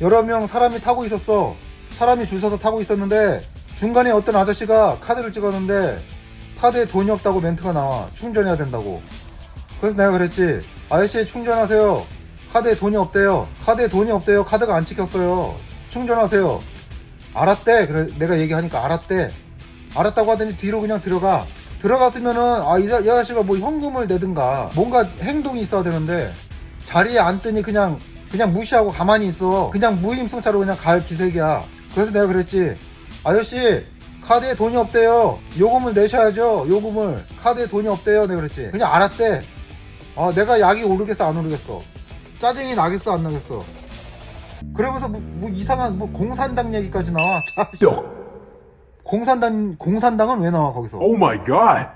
여러 명 사람이 타고 있었어. 사람이 줄 서서 타고 있었는데 중간에 어떤 아저씨가 카드를 찍었는데 카드에 돈이 없다고 멘트가 나와. 충전해야 된다고. 그래서 내가 그랬지. 아저씨 충전하세요. 카드에 돈이 없대요. 카드에 돈이 없대요. 카드가 안 찍혔어요. 충전하세요. 알았대. 그래 내가 얘기하니까 알았대. 알았다고 하더니 뒤로 그냥 들어가. 들어갔으면은 아이 아저씨가 뭐 현금을 내든가 뭔가 행동이 있어야 되는데 자리에 앉더니 그냥 그냥 무시하고 가만히 있어. 그냥 무임승차로 그냥 갈 기색이야. 그래서 내가 그랬지. 아저씨 카드에 돈이 없대요. 요금을 내셔야죠. 요금을 카드에 돈이 없대요. 내가 그랬지. 그냥 알았대. 아 내가 약이 오르겠어 안 오르겠어. 짜증이 나겠어 안 나겠어. 그러면서 뭐, 뭐 이상한 뭐 공산당 얘기까지 나와. 자, 공산당 공산당은 왜 나와 거기서? Oh my god.